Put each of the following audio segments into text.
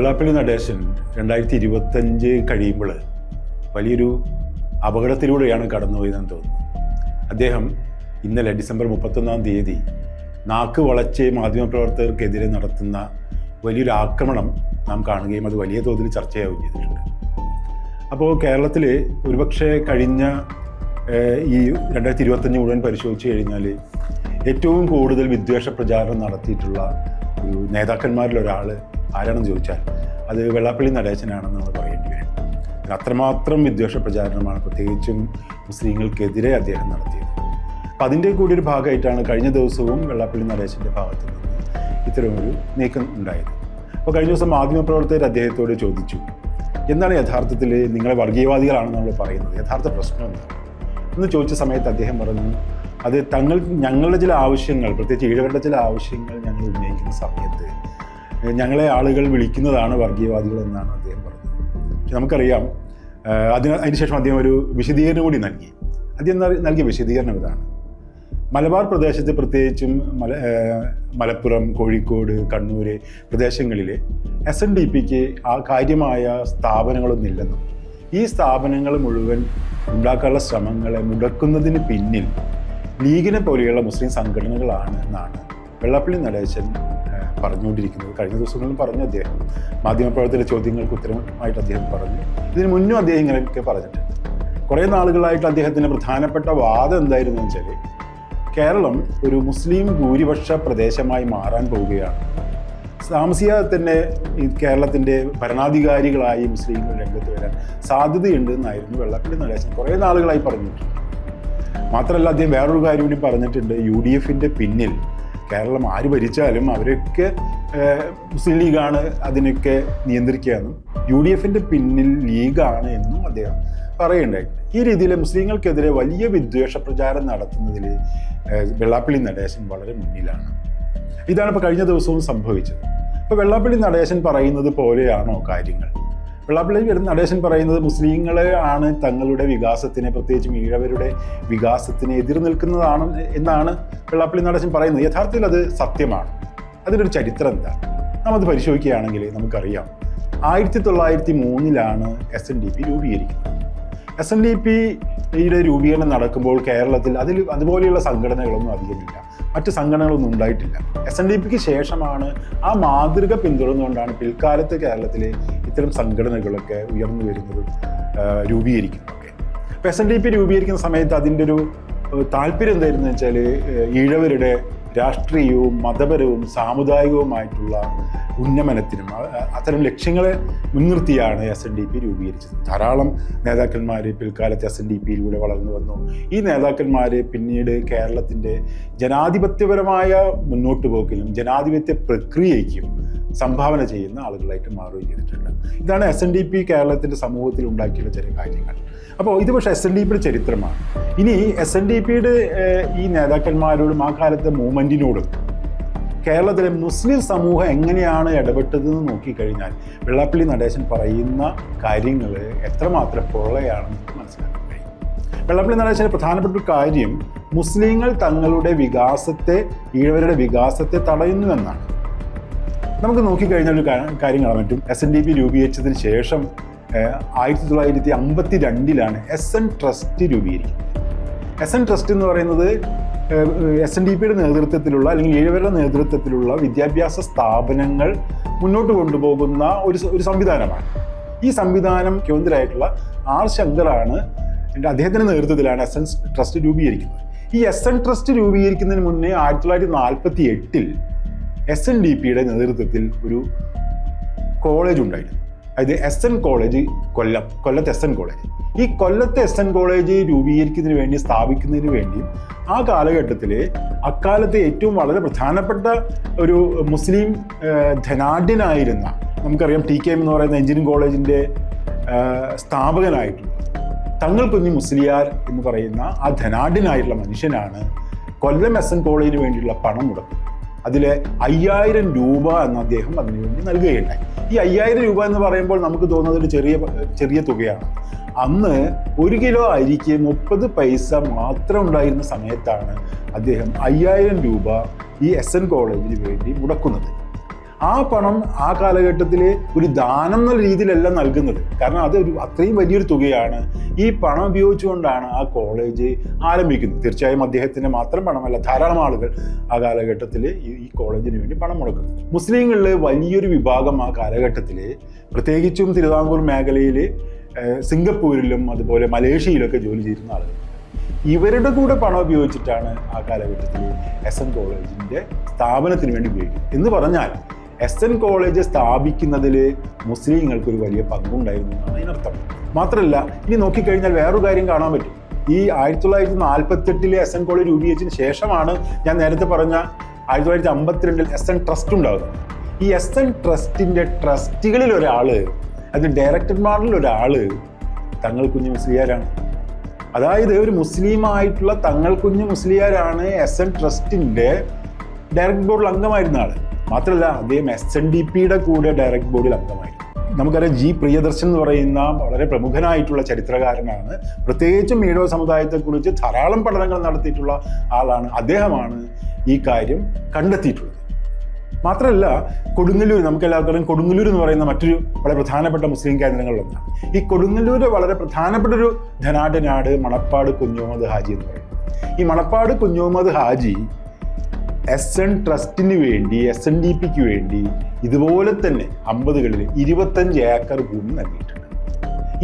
വെള്ളാപ്പള്ളി നടേശൻ രണ്ടായിരത്തി ഇരുപത്തഞ്ച് കഴിയുമ്പോൾ വലിയൊരു അപകടത്തിലൂടെയാണ് കടന്നുപോയതെന്ന് തോന്നുന്നു. അദ്ദേഹം ഇന്നലെ ഡിസംബർ മുപ്പത്തൊന്നാം തീയതി നാക്ക് വളച്ച് മാധ്യമപ്രവർത്തകർക്കെതിരെ നടത്തുന്ന വലിയൊരു ആക്രമണം നാം കാണുകയും അത് വലിയ തോതിൽ ചർച്ചയാവുകയും ചെയ്തിട്ടുണ്ട്. അപ്പോൾ കേരളത്തിൽ ഒരുപക്ഷെ കഴിഞ്ഞ ഈ രണ്ടായിരത്തി ഇരുപത്തഞ്ച് മുഴുവൻ പരിശോധിച്ച് കഴിഞ്ഞാൽ ഏറ്റവും കൂടുതൽ വിദ്വേഷ പ്രചാരണം നടത്തിയിട്ടുള്ള ഒരു നേതാക്കന്മാരിൽ ഒരാൾ ആരാണെന്ന് ചോദിച്ചാൽ അത് വെള്ളാപ്പള്ളി നടേശനാണെന്ന് നമ്മൾ പറയേണ്ടി വരും അത്രമാത്രം വിദ്വേഷ പ്രചാരണമാണ് പ്രത്യേകിച്ചും മുസ്ലിങ്ങൾക്കെതിരെ അദ്ദേഹം നടത്തിയത്. അപ്പം അതിന്റെ കൂടി ഒരു ഭാഗമായിട്ടാണ് കഴിഞ്ഞ ദിവസവും വെള്ളാപ്പള്ളി നടേശന്റെ ഭാഗത്തു നിന്ന് ഇത്തരമൊരു നീക്കം ഉണ്ടായത്. അപ്പോൾ കഴിഞ്ഞ ദിവസം മാധ്യമപ്രവർത്തകർ അദ്ദേഹത്തോട് ചോദിച്ചു എന്താണ് യഥാർത്ഥത്തിൽ നിങ്ങളെ വർഗീയവാദികളാണെന്ന് നമ്മൾ പറയുന്നത്? യഥാർത്ഥ പ്രശ്നം എന്താണ് എന്ന് ചോദിച്ച സമയത്ത് അദ്ദേഹം പറഞ്ഞു അത് തങ്ങൾ ഞങ്ങളുടെ ചില ആവശ്യങ്ങൾ പ്രത്യേകിച്ച് ഈഴവരുടെ ചില ആവശ്യങ്ങൾ ഞങ്ങൾ ഉന്നയിക്കുന്ന സമയത്ത് ഞങ്ങളെ ആളുകൾ വിളിക്കുന്നതാണ് വർഗീയവാദികൾ എന്നാണ് അദ്ദേഹം പറഞ്ഞത്. പക്ഷെ നമുക്കറിയാം അതിന് അതിനുശേഷം അദ്ദേഹം ഒരു വിശദീകരണം കൂടി നൽകി. അദ്ദേഹം നൽ- നൽകിയ വിശദീകരണം ഇതാണ്. മലബാർ പ്രദേശത്ത് പ്രത്യേകിച്ചും മല മലപ്പുറം കോഴിക്കോട് കണ്ണൂർ പ്രദേശങ്ങളിൽ എസ് എൻ ഡി പിക്ക് ആ കാര്യമായ സ്ഥാപനങ്ങളൊന്നുമില്ലെന്നും ഈ സ്ഥാപനങ്ങൾ മുഴുവൻ ഉണ്ടാക്കാനുള്ള ശ്രമങ്ങളെ മുടക്കുന്നതിന് പിന്നിൽ ലീഗിനെ പോലെയുള്ള മുസ്ലിം സംഘടനകളാണ് എന്നാണ് വെള്ളപ്പള്ളി നടേശൻ പറഞ്ഞുകൊണ്ടിരിക്കുന്നത്. കഴിഞ്ഞ ദിവസങ്ങളിലും പറഞ്ഞു അദ്ദേഹം. മാധ്യമപ്രവർത്തകരുടെ ചോദ്യങ്ങൾക്ക് ഉത്തരമായിട്ട് അദ്ദേഹം പറഞ്ഞു. ഇതിന് മുന്നും അദ്ദേഹം ഇങ്ങനെയൊക്കെ പറഞ്ഞിട്ടുണ്ട്. കുറേ നാളുകളായിട്ട് അദ്ദേഹത്തിന്റെ പ്രധാനപ്പെട്ട വാദം എന്തായിരുന്നു വെച്ചാൽ കേരളം ഒരു മുസ്ലിം ഭൂരിപക്ഷ പ്രദേശമായി മാറാൻ പോവുകയാണ്. താമസിയ തന്നെ ഈ കേരളത്തിന്റെ ഭരണാധികാരികളായി മുസ്ലിങ്ങൾ രംഗത്ത് വരാൻ സാധ്യതയുണ്ട് എന്നായിരുന്നു വെള്ളാപ്പള്ളി നടേശൻ കുറേ നാളുകളായി പറഞ്ഞിട്ടുണ്ട്. മാത്രമല്ല അദ്ദേഹം വേറൊരു കാര്യം കൂടി പറഞ്ഞിട്ടുണ്ട്. യു ഡി എഫിന്റെ പിന്നിൽ കേരളം ആര് ഭരിച്ചാലും അവരൊക്കെ മുസ്ലിം ലീഗാണ് അതിനൊക്കെ നിയന്ത്രിക്കുകയെന്നും യു ഡി എഫിന്റെ പിന്നിൽ ലീഗാണ് എന്നും അദ്ദേഹം പറയുണ്ടായി ഈ രീതിയിൽ മുസ്ലിങ്ങൾക്കെതിരെ വലിയ വിദ്വേഷ പ്രചാരം നടത്തുന്നതിൽ വെള്ളാപ്പള്ളി നടേശൻ വളരെ മുന്നിലാണ്. ഇതാണ് ഇപ്പോൾ കഴിഞ്ഞ ദിവസവും സംഭവിച്ചത്. ഇപ്പോൾ വെള്ളാപ്പള്ളി നടേശൻ പറയുന്നത് പോലെയാണോ കാര്യങ്ങൾ? വെള്ളാപ്പള്ളി വരുന്ന നടേശൻ പറയുന്നത് മുസ്ലിങ്ങളെ ആണ് തങ്ങളുടെ വികാസത്തിന് പ്രത്യേകിച്ചും ഈഴവരുടെ വികാസത്തിന് എതിർ നിൽക്കുന്നതാണ് എന്നാണ് വെള്ളാപ്പള്ളി നടേശൻ പറയുന്നത്. യഥാർത്ഥത്തിൽ അത് സത്യമാണ്. അതിനൊരു ചരിത്രം എന്താ? നമ്മത് പരിശോധിക്കുകയാണെങ്കിൽ നമുക്കറിയാം. ആയിരത്തി തൊള്ളായിരത്തി മൂന്നിലാണ് എസ് എൻ ഡി പി രൂപീകരിക്കുന്നത് എസ് എൻ ഡി പിയുടെ രൂപീകരണം നടക്കുമ്പോൾ കേരളത്തിൽ അതിൽ അതുപോലെയുള്ള സംഘടനകളൊന്നും അധികമില്ല. മറ്റ് സംഘടനകളൊന്നും ഉണ്ടായിട്ടില്ല. എസ് എൻ ഡി പിക്ക് ശേഷമാണ് ആ മാതൃക പിന്തുടർന്നുകൊണ്ടാണ് പിൽക്കാലത്ത് കേരളത്തിലെ ഇത്തരം സംഘടനകളൊക്കെ ഉയർന്നു വരുന്നതും രൂപീകരിക്കുന്നതൊക്കെ അപ്പോൾ എസ് എൻ ഡി പി രൂപീകരിക്കുന്ന സമയത്ത് അതിന്റെ ഒരു താല്പര്യം എന്തായിരുന്നു വെച്ചാൽ ഈഴവരുടെ രാഷ്ട്രീയവും മതപരവും സാമുദായികവുമായിട്ടുള്ള ഉന്നമനത്തിനും അത്തരം ലക്ഷ്യങ്ങളെ മുൻനിർത്തിയാണ് എസ് എൻ ഡി പി രൂപീകരിച്ചത്. ധാരാളം നേതാക്കന്മാർ പിൽക്കാലത്ത് എസ് എൻ ഡി പിയിലൂടെ വളർന്നു വന്നു. ഈ നേതാക്കന്മാർ പിന്നീട് കേരളത്തിന്റെ ജനാധിപത്യപരമായ മുന്നോട്ട് പോക്കിലും ജനാധിപത്യ പ്രക്രിയയ്ക്കും സംഭാവന ചെയ്യുന്ന ആളുകളായിട്ട് മാറുകയും ചെയ്തിട്ടുണ്ട്. ഇതാണ് എസ് എൻ ഡി പി കേരളത്തിന്റെ സമൂഹത്തിൽ ഉണ്ടാക്കിയുള്ള ചില കാര്യങ്ങൾ. അപ്പോൾ ഇത് പക്ഷേ എസ് എൻ ഡി പിയുടെ ചരിത്രമാണ്. ഇനി എസ് എൻ ഡി പിയുടെ ഈ നേതാക്കന്മാരോടും ആ കാലത്തെ മൂവ്മെന്റിനോടും കേരളത്തിലെ മുസ്ലിം സമൂഹം എങ്ങനെയാണ് ഇടപെട്ടതെന്ന് നോക്കിക്കഴിഞ്ഞാൽ വെള്ളാപ്പള്ളി നടേശൻ പറയുന്ന കാര്യങ്ങൾ എത്രമാത്രം പൊള്ളയാണെന്ന് മനസ്സിലാക്കാൻ കഴിയും. വെള്ളാപ്പള്ളി നടേശന്റെ പ്രധാനപ്പെട്ട ഒരു കാര്യം മുസ്ലിങ്ങൾ തങ്ങളുടെ വികാസത്തെ ഈഴവരുടെ വികാസത്തെ തടയുന്നുവെന്നാണ് നമുക്ക് നോക്കിക്കഴിഞ്ഞാൽ ഒരു കാര്യം കാണാൻ പറ്റും. എസ് എൻ ഡി പി രൂപീകരിച്ചതിന് ശേഷം ആയിരത്തി തൊള്ളായിരത്തി അമ്പത്തി രണ്ടിലാണ് എസ് എൻ ട്രസ്റ്റ് രൂപീകരിക്കുന്നത്. എസ് എൻ ട്രസ്റ്റ് എന്ന് പറയുന്നത് എസ് എൻ ഡി പിയുടെ നേതൃത്വത്തിലുള്ള അല്ലെങ്കിൽ ഏഴുപേരുടെ നേതൃത്വത്തിലുള്ള വിദ്യാഭ്യാസ സ്ഥാപനങ്ങൾ മുന്നോട്ട് കൊണ്ടുപോകുന്ന ഒരു ഒരു സംവിധാനമാണ്. ഈ സംവിധാനം കേന്ദ്രമായിട്ടുള്ള ആർ ശങ്കറാണ് അദ്ദേഹത്തിന്റെ നേതൃത്വത്തിലാണ് എസ് എൻ ട്രസ്റ്റ് രൂപീകരിക്കുന്നത്. ഈ എസ് എൻ ട്രസ്റ്റ് രൂപീകരിക്കുന്നതിന് മുന്നേ ആയിരത്തി തൊള്ളായിരത്തി നാൽപ്പത്തി എട്ടിൽ എസ് എൻ ഡി പിയുടെ നേതൃത്വത്തിൽ ഒരു കോളേജ് ഉണ്ടായിരുന്നു. അതായത് എസ് എൻ കോളേജ് കൊല്ലം കൊല്ലത്ത് എസ് എൻ കോളേജ് ഈ കൊല്ലത്തെ എസ് എൻ കോളേജ് രൂപീകരിക്കുന്നതിന് വേണ്ടി സ്ഥാപിക്കുന്നതിന് വേണ്ടി ആ കാലഘട്ടത്തിൽ അക്കാലത്തെ ഏറ്റവും വളരെ പ്രധാനപ്പെട്ട ഒരു മുസ്ലിം ധനാഢ്യനായിരുന്ന നമുക്കറിയാം ടി കെ എം എന്ന് പറയുന്ന എഞ്ചിനീയറിംഗ് കോളേജിന്റെ സ്ഥാപകനായിട്ടുള്ള തങ്ങൾ കുഞ്ഞു മുസ്ലിയാർ എന്ന് പറയുന്ന ആ ധനാഢ്യനായിട്ടുള്ള മനുഷ്യനാണ് കൊല്ലം എസ് എൻ കോളേജിന് വേണ്ടിയുള്ള പണം മുടക്കുന്നത്. അതിലെ അയ്യായിരം രൂപ എന്ന് അദ്ദേഹം അതിനുവേണ്ടി നൽകുകയുണ്ടായി. ഈ അയ്യായിരം രൂപ എന്ന് പറയുമ്പോൾ നമുക്ക് തോന്നുന്നത് ഒരു ചെറിയ ചെറിയ തുകയാണ്. അന്ന് ഒരു കിലോ അരിക്ക് മുപ്പത് പൈസ മാത്രം ഉണ്ടായിരുന്ന സമയത്താണ് അദ്ദേഹം അയ്യായിരം രൂപ ഈ എസ് എൻ കോളേജിന് വേണ്ടി മുടക്കുന്നത്. ആ പണം ആ കാലഘട്ടത്തിൽ ഒരു ദാനം എന്നുള്ള രീതിയിലല്ല നൽകുന്നത്. കാരണം അത് ഒരു അത്രയും വലിയൊരു തുകയാണ്. ഈ പണം ഉപയോഗിച്ചുകൊണ്ടാണ് ആ കോളേജ് ആരംഭിക്കുന്നത്. തീർച്ചയായും അദ്ദേഹത്തിന്റെ മാത്രം പണമല്ല ധാരാളം ആളുകൾ ആ കാലഘട്ടത്തിൽ ഈ കോളേജിന് വേണ്ടി പണം മുടക്കുന്നു. മുസ്ലിങ്ങളിൽ വലിയൊരു വിഭാഗം ആ കാലഘട്ടത്തിൽ പ്രത്യേകിച്ചും തിരുവിതാംകൂർ മേഖലയിൽ സിംഗപ്പൂരിലും അതുപോലെ മലേഷ്യയിലൊക്കെ ജോലി ചെയ്യുന്ന ആളുകൾ. ഇവരുടെ കൂടെ പണം ഉപയോഗിച്ചിട്ടാണ് ആ കാലഘട്ടത്തിൽ എസ് എൻ കോളേജിന്റെ സ്ഥാപനത്തിന് വേണ്ടി ഉപയോഗിക്കുന്നത്. എന്ന് പറഞ്ഞാൽ എസ് എൻ കോളേജ് സ്ഥാപിക്കുന്നതിൽ മുസ്ലിങ്ങൾക്ക് ഒരു വലിയ പങ്കുണ്ടായിരുന്നു എന്നാണ് അതിനർത്ഥം മാത്രമല്ല ഇനി നോക്കിക്കഴിഞ്ഞാൽ വേറൊരു കാര്യം കാണാൻ പറ്റും. ഈ ആയിരത്തി തൊള്ളായിരത്തി നാൽപ്പത്തെട്ടിലെ എസ് എൻ കോളേജ് രൂപീകരിച്ചതിന് ശേഷമാണ് ഞാൻ നേരത്തെ പറഞ്ഞ ആയിരത്തി തൊള്ളായിരത്തി അമ്പത്തിരണ്ടിൽ എസ് എൻ ട്രസ്റ്റ് ഉണ്ടാകുന്നത് ഈ എസ് എൻ ട്രസ്റ്റിന്റെ ട്രസ്റ്റികളിൽ ഒരാൾ അതിന് ഡയറക്ടർമാരിൽ ഒരാൾ തങ്ങൾ കുഞ്ഞ് മുസ്ലിയാരാണ്. അതായത് ഒരു മുസ്ലിം ആയിട്ടുള്ള തങ്ങൾ കുഞ്ഞ് മുസ്ലിയാരാണ് എസ് എൻ ട്രസ്റ്റിന്റെ ഡയറക്ടർ ബോർഡിൽ അംഗമായിരുന്ന ആൾ. മാത്രമല്ല അദ്ദേഹം എസ് എൻ ഡി പിയുടെ കൂടെ ഡയറക്ട് ബോർഡിൽ അംഗമായി. നമുക്കറിയാം ജി പ്രിയദർശൻ എന്ന് പറയുന്ന വളരെ പ്രമുഖനായിട്ടുള്ള ചരിത്രകാരനാണ്. പ്രത്യേകിച്ചും ഈഴവ സമുദായത്തെക്കുറിച്ച് ധാരാളം പഠനങ്ങൾ നടത്തിയിട്ടുള്ള ആളാണ്. അദ്ദേഹമാണ് ഈ കാര്യം കണ്ടെത്തിയിട്ടുള്ളത്. മാത്രമല്ല കൊടുങ്ങല്ലൂർ നമുക്ക് എല്ലാവർക്കും കൊടുങ്ങല്ലൂർ എന്ന് പറയുന്ന മറ്റൊരു വളരെ പ്രധാനപ്പെട്ട മുസ്ലിം കേന്ദ്രങ്ങളിലൊന്നാണ്. ഈ കൊടുങ്ങല്ലൂർ വളരെ പ്രധാനപ്പെട്ട ഒരു ധനാഢ്യനാട് മണപ്പാട് കുഞ്ഞുമുഹമ്മദ് ഹാജി എന്ന് പറയുന്നത്. ഈ മണപ്പാട് കുഞ്ഞുമുഹമ്മദ് ഹാജി എസ് എൻ ട്രസ്റ്റിന് വേണ്ടി എസ് എൻ ഡി പിക്ക് വേണ്ടി ഇതുപോലെ തന്നെ അമ്പതുകളിൽ ഇരുപത്തഞ്ച് ഏക്കർ ഭൂമി നൽകിയിട്ടുണ്ട്.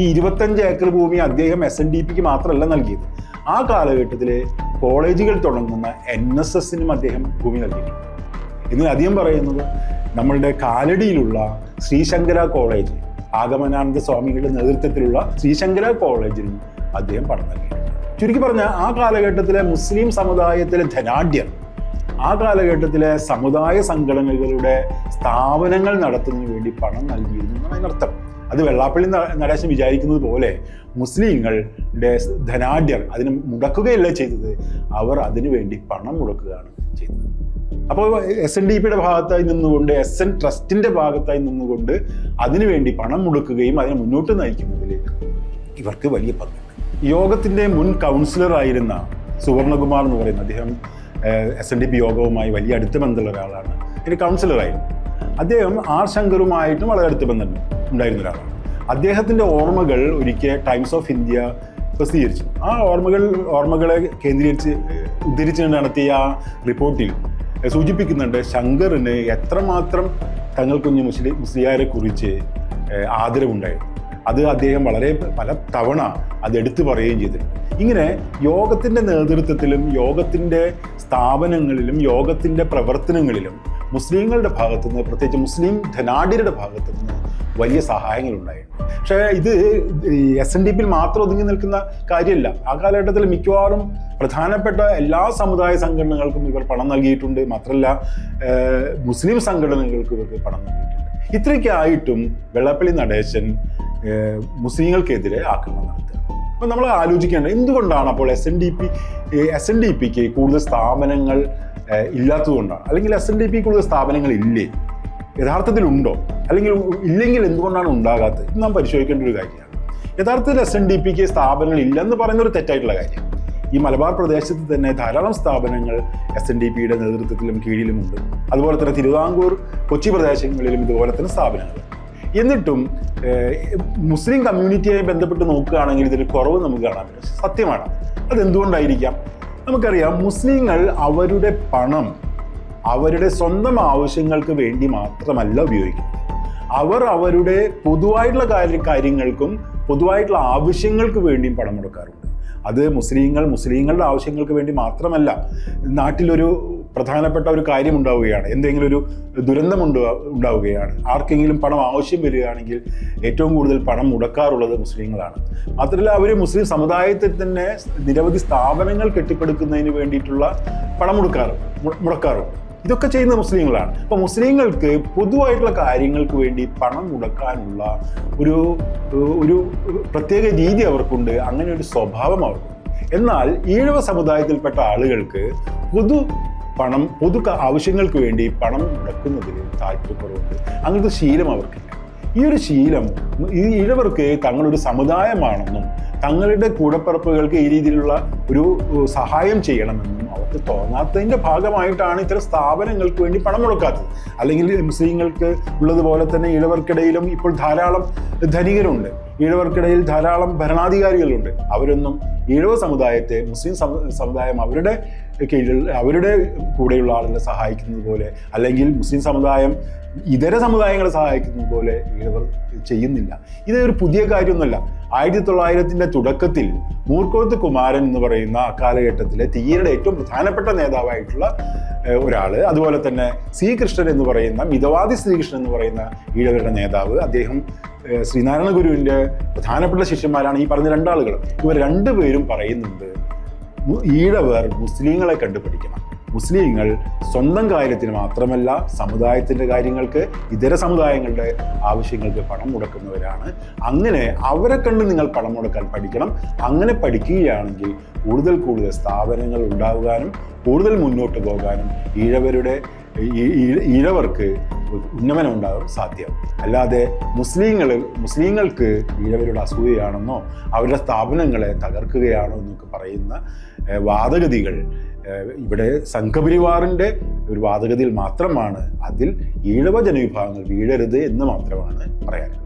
ഈ ഇരുപത്തഞ്ച് ഏക്കർ ഭൂമി അദ്ദേഹം എസ് എൻ ഡി പിക്ക് മാത്രമല്ല നൽകിയത്. ആ കാലഘട്ടത്തിൽ കോളേജുകൾ തുടങ്ങുന്ന എൻ എസ് എസിനും അദ്ദേഹം ഭൂമി നൽകിയിട്ടുണ്ട്. ഇന്ന് അധികം പറയുന്നത് നമ്മളുടെ കാലടിയിലുള്ള ശ്രീശങ്കര കോളേജ് ആഗമനാനന്ദ സ്വാമികളുടെ നേതൃത്വത്തിലുള്ള ശ്രീശങ്കര കോളേജിനും അദ്ദേഹം പഠനം നൽകിയിട്ടുണ്ട്. ചുരുക്കി പറഞ്ഞാൽ ആ കാലഘട്ടത്തിലെ മുസ്ലിം സമുദായത്തിലെ ധനാഢ്യർ ആ കാലഘട്ടത്തിലെ സമുദായ സംഘടനകളുടെ സ്ഥാപനങ്ങൾ നടത്തുന്നതിന് വേണ്ടി പണം നൽകിയിരുന്നു എന്നാണ് അതിനർത്ഥം. അത് വെള്ളാപ്പള്ളി നടേശൻ വിചാരിക്കുന്നത് പോലെ മുസ്ലിങ്ങളുടെ ധനാഢ്യർ അതിന് മുടക്കുകയല്ല ചെയ്തത്. അവർ അതിനു വേണ്ടി പണം മുടക്കുകയാണ് ചെയ്തത്. അപ്പോൾ എസ് എൻ ഡി പിയുടെ ഭാഗത്തായി നിന്നുകൊണ്ട് എസ് എൻ ട്രസ്റ്റിന്റെ ഭാഗത്തായി നിന്നുകൊണ്ട് അതിനുവേണ്ടി പണം മുടക്കുകയും അതിനെ മുന്നോട്ട് നയിക്കുന്നതിൽ ഇവർക്ക് വലിയ പങ്കുണ്ട്. യോഗത്തിന്റെ മുൻ കൗൺസിലർ ആയിരുന്ന സുവർണകുമാർ എന്ന് പറയുന്ന അദ്ദേഹം എസ് എൻ ഡി പി യോഗവുമായി വലിയ അടുത്ത ബന്ധമുള്ള ഒരാളാണ്. എന്റെ കൗൺസിലറായിരുന്നു അദ്ദേഹം ആർ ശങ്കറുമായിട്ടും വളരെ അടുത്ത ബന്ധം ഉണ്ടായിരുന്ന ഒരാളാണ്. അദ്ദേഹത്തിന്റെ ഓർമ്മകൾ ഒരിക്കൽ ടൈംസ് ഓഫ് ഇന്ത്യ പ്രസിദ്ധീകരിച്ചു. ആ ഓർമ്മകൾ ഓർമ്മകളെ കേന്ദ്രീകരിച്ച് ഉദ്ധരിച്ച് നടത്തിയ ആ റിപ്പോർട്ടിൽ സൂചിപ്പിക്കുന്നുണ്ട് ശങ്കറിന് എത്രമാത്രം തങ്ങൾ കുഞ്ഞ് മുസ്ലിം മുസ്ലിയാരെ കുറിച്ച് ആദരവുണ്ടായിരുന്നു. അത് അദ്ദേഹം വളരെ പല തവണ അത് എടുത്തു പറയുകയും ചെയ്തിട്ടുണ്ട്. ഇങ്ങനെ യോഗത്തിന്റെ നേതൃത്വത്തിലും യോഗത്തിന്റെ സ്ഥാപനങ്ങളിലും യോഗത്തിന്റെ പ്രവർത്തനങ്ങളിലും മുസ്ലിങ്ങളുടെ ഭാഗത്തുനിന്ന് പ്രത്യേകിച്ച് മുസ്ലിം ധനാഢ്യരുടെ ഭാഗത്തുനിന്ന് വലിയ സഹായങ്ങൾ ഉണ്ടായിട്ടുണ്ട് പക്ഷേ ഇത് എസ് എൻ ഡി പിയിൽ മാത്രം ഒതുങ്ങി നിൽക്കുന്ന കാര്യമല്ല. ആ കാലഘട്ടത്തിൽ മിക്കവാറും പ്രധാനപ്പെട്ട എല്ലാ സമുദായ സംഘടനകൾക്കും ഇവർ പണം നൽകിയിട്ടുണ്ട്. മാത്രമല്ല മുസ്ലിം സംഘടനകൾക്കും ഇവർക്ക് പണം നൽകിയിട്ടുണ്ട്. ഇത്രയൊക്കെ ആയിട്ടും വെള്ളാപ്പള്ളി നടേശൻ മുസ്ലിങ്ങൾക്കെതിരെ ആക്രമണം നടത്തുക. അപ്പം നമ്മൾ ആലോചിക്കേണ്ടത് എന്തുകൊണ്ടാണ് അപ്പോൾ S N D P S N D പിക്ക് കൂടുതൽ സ്ഥാപനങ്ങൾ ഇല്ലാത്തതുകൊണ്ടാണ്? അല്ലെങ്കിൽ എസ് എൻ ഡി പി കൂടുതൽ സ്ഥാപനങ്ങൾ ഇല്ലേ? യഥാർത്ഥത്തിൽ ഉണ്ടോ? അല്ലെങ്കിൽ ഇല്ലെങ്കിൽ എന്തുകൊണ്ടാണ് ഉണ്ടാകാത്തത്? നാം പരിശോധിക്കേണ്ട ഒരു കാര്യമാണ്. യഥാർത്ഥത്തിൽ എസ് എൻ ഡി പിക്ക് സ്ഥാപനങ്ങൾ ഇല്ലെന്ന് പറയുന്ന ഒരു തെറ്റായിട്ടുള്ള കാര്യം. ഈ മലബാർ പ്രദേശത്ത് തന്നെ ധാരാളം സ്ഥാപനങ്ങൾ എസ് എൻ ഡി പിയുടെ നേതൃത്വത്തിലും കീഴിലുമുണ്ട്. അതുപോലെ തന്നെ തിരുവിതാംകൂർ കൊച്ചി പ്രദേശങ്ങളിലും ഇതുപോലെ തന്നെ സ്ഥാപനങ്ങൾ എന്നിട്ടും മുസ്ലിം കമ്മ്യൂണിറ്റിയായി ബന്ധപ്പെട്ട് നോക്കുകയാണെങ്കിൽ ഇതിൽ കുറവ് നമുക്ക് കാണാൻ പറ്റും. സത്യമാണ്. അതെന്തുകൊണ്ടായിരിക്കാം? നമുക്കറിയാം മുസ്ലിങ്ങൾ അവരുടെ പണം അവരുടെ സ്വന്തം ആവശ്യങ്ങൾക്ക് വേണ്ടി മാത്രമല്ല ഉപയോഗിക്കുന്നത്. അവർ അവരുടെ പൊതുവായിട്ടുള്ള കാര്യ കാര്യങ്ങൾക്കും പൊതുവായിട്ടുള്ള ആവശ്യങ്ങൾക്ക് വേണ്ടിയും പണം കൊടുക്കാറുണ്ട്. അത് മുസ്ലിങ്ങൾ മുസ്ലിങ്ങളുടെ ആവശ്യങ്ങൾക്ക് വേണ്ടി മാത്രമല്ല നാട്ടിലൊരു പ്രധാനപ്പെട്ട ഒരു കാര്യം ഉണ്ടാവുകയാണ് എന്തെങ്കിലും ഒരു ദുരന്തം ഉണ്ടാ ഉണ്ടാവുകയാണ്. ആർക്കെങ്കിലും പണം ആവശ്യം വരികയാണെങ്കിൽ ഏറ്റവും കൂടുതൽ പണം മുടക്കാറുള്ളത് മുസ്ലിങ്ങളാണ്. മാത്രമല്ല അവർ മുസ്ലിം സമുദായത്തിൽ തന്നെ നിരവധി സ്ഥാപനങ്ങൾ കെട്ടിപ്പടുക്കുന്നതിന് വേണ്ടിയിട്ടുള്ള പണം മുടക്കാറ് മുടക്കാറുണ്ട്. ഇതൊക്കെ ചെയ്യുന്ന മുസ്ലിങ്ങളാണ്. അപ്പോൾ മുസ്ലിങ്ങൾക്ക് പൊതുവായിട്ടുള്ള കാര്യങ്ങൾക്ക് വേണ്ടി പണം മുടക്കാനുള്ള ഒരു ഒരു പ്രത്യേക രീതി അവർക്കുണ്ട്. അങ്ങനെ ഒരു സ്വഭാവം അവർക്കുണ്ട് എന്നാൽ ഈഴവ സമുദായത്തിൽപ്പെട്ട ആളുകൾക്ക് പൊതു പണം പൊതു ആവശ്യങ്ങൾക്ക് വേണ്ടി പണം മുടക്കുന്നതിൽ താല്പര്യക്കുറവുണ്ട്. അങ്ങനത്തെ ശീലം അവർക്കില്ല. ഈ ഒരു ശീലം ഈ ഇഴവർക്ക് തങ്ങളൊരു സമുദായമാണെന്നും തങ്ങളുടെ കൂടപ്പിറപ്പുകൾക്ക് ഈ രീതിയിലുള്ള ഒരു സഹായം ചെയ്യണമെന്നും അവർക്ക് തോന്നാത്തതിന്റെ ഭാഗമായിട്ടാണ് ഇത്തരം സ്ഥാപനങ്ങൾക്ക് വേണ്ടി പണം മുടക്കാത്തത്. അല്ലെങ്കിൽ മുസ്ലിങ്ങൾക്ക് ഉള്ളതുപോലെ തന്നെ ഇഴവർക്കിടയിലും ഇപ്പോൾ ധാരാളം ധനികരുണ്ട്. ഈഴവർക്കിടയിൽ ധാരാളം ഭരണാധികാരികളുണ്ട്. അവരൊന്നും ഈഴവ സമുദായത്തെ മുസ്ലിം സമുദായം അവരുടെ കീഴിൽ അവരുടെ കൂടെയുള്ള ആളുകളെ സഹായിക്കുന്നത് പോലെ അല്ലെങ്കിൽ മുസ്ലിം സമുദായം ഇതര സമുദായങ്ങളെ സഹായിക്കുന്നത് പോലെ ഈഴവർ ചെയ്യുന്നില്ല. ഇത് ഒരു പുതിയ കാര്യമൊന്നുമല്ല. ആയിരത്തി തൊള്ളായിരത്തിന്റെ തുടക്കത്തിൽ മൂർക്കോത്ത് കുമാരൻ എന്ന് പറയുന്ന കാലഘട്ടത്തിലെ തീയരുടെ ഏറ്റവും പ്രധാനപ്പെട്ട നേതാവായിട്ടുള്ള ഒരാൾ അതുപോലെ തന്നെ സി കൃഷ്ണൻ എന്ന് പറയുന്ന മിതവാദി ശ്രീകൃഷ്ണൻ എന്ന് പറയുന്ന ഈഴവരുടെ നേതാവ്. അദ്ദേഹം ശ്രീനാരായണ ഗുരുവിന്റെ പ്രധാനപ്പെട്ട ശിഷ്യന്മാരാണ് ഈ പറഞ്ഞ രണ്ടാളുകൾ. ഇവർ രണ്ടുപേരും പറയുന്നുണ്ട് ഈഴവർ മുസ്ലിങ്ങളെ കണ്ടുപിടിക്കണം. മുസ്ലിങ്ങൾ സ്വന്തം കാര്യത്തിന് മാത്രമല്ല സമുദായത്തിന്റെ കാര്യങ്ങൾക്ക് ഇതര സമുദായങ്ങളുടെ ആവശ്യങ്ങൾക്ക് പണം മുടക്കുന്നവരാണ്. അങ്ങനെ അവരെ കണ്ട് നിങ്ങൾ പണം മുടക്കാൻ പഠിക്കണം. അങ്ങനെ പഠിക്കുകയാണെങ്കിൽ കൂടുതൽ കൂടുതൽ സ്ഥാപനങ്ങൾ ഉണ്ടാകാനും കൂടുതൽ മുന്നോട്ട് പോകാനും ഈഴവരുടെ ഈഴവർക്ക് ഉന്നമനം ഉണ്ടാകും സാധ്യം. അല്ലാതെ മുസ്ലിങ്ങൾ മുസ്ലിങ്ങൾക്ക് ഈഴവരുടെ അസൂയയാണെന്നോ അവരുടെ സ്ഥാപനങ്ങളെ തകർക്കുകയാണോ എന്നൊക്കെ പറയുന്ന വാദഗതികൾ ഇവിടെ സംഘപരിവാറിന്റെ ഒരു വാദഗതിയിൽ മാത്രമാണ് അതിൽ ഈഴവ ജനവിഭാഗങ്ങൾ വീഴരുത് എന്ന് മാത്രമാണ് പറയാനുള്ളത്.